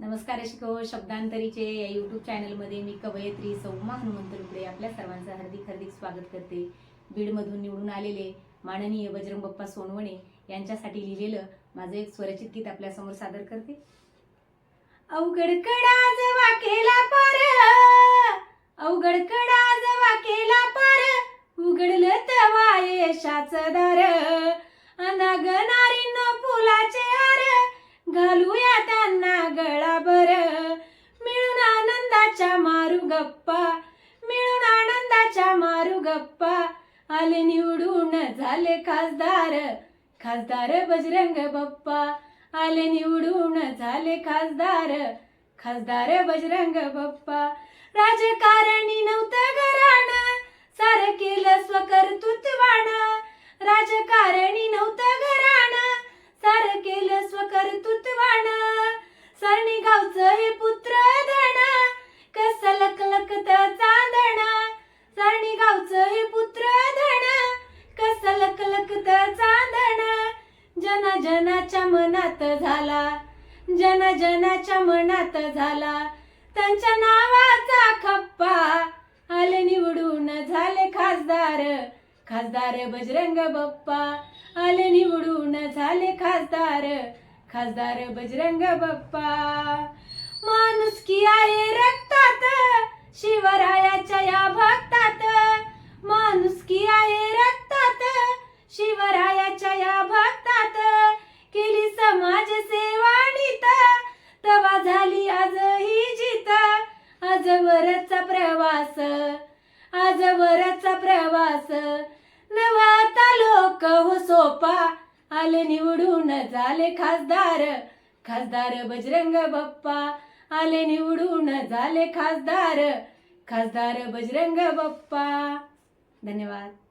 नमस्कार शिको शब्दांतरीचे या युट्यूब चॅनलमध्ये मी कवयित्री सौमा हनुमंत रुपडे आपल्या सर्वांचं हार्दिक हार्दिक स्वागत करते. बीडमधून निवडून आलेले माननीय बजरंग बप्पा सोनवणे यांच्यासाठी लिहिलेलं माझं एक स्वरचित गीत आपल्यासमोर सादर करते. अवघड कडाज वाकेला पार अवघड कडाज वाकेला पार उघडलं तवा यशाच दार अनागणारी न फुलाचे हार घालूया गप्पा. मिळून आनंदाच्या मारू गप्पा. आले निवडून झाले खासदार. खासदार बजरंग बप्पा. आले निवडून झाले खासदार. खासदार बजरंग बप्पा. राजकारणी नव्हतं जनाच्या मनात झाला. जन जनाच्या मनात झाला. त्यांच्या नावाचा खप्पा आले निवडून झाले खासदार. खासदार बजरंग बाप्पा आले निवडून झाले खासदार. खासदार बजरंग बाप्पा. माणुसकी आहे रक्तात? शिवरायाच्या या भक्तात. माणुसकी आहे रक्तात? शिवरायाच्या या आजवरचा प्रवास आजवरचा प्रवास. नवाता लोक हो सोपा आले निवडून झाले खासदार. खासदार बजरंग बाप्पा आले निवडून झाले खासदार. खासदार बजरंग बाप्पा. धन्यवाद.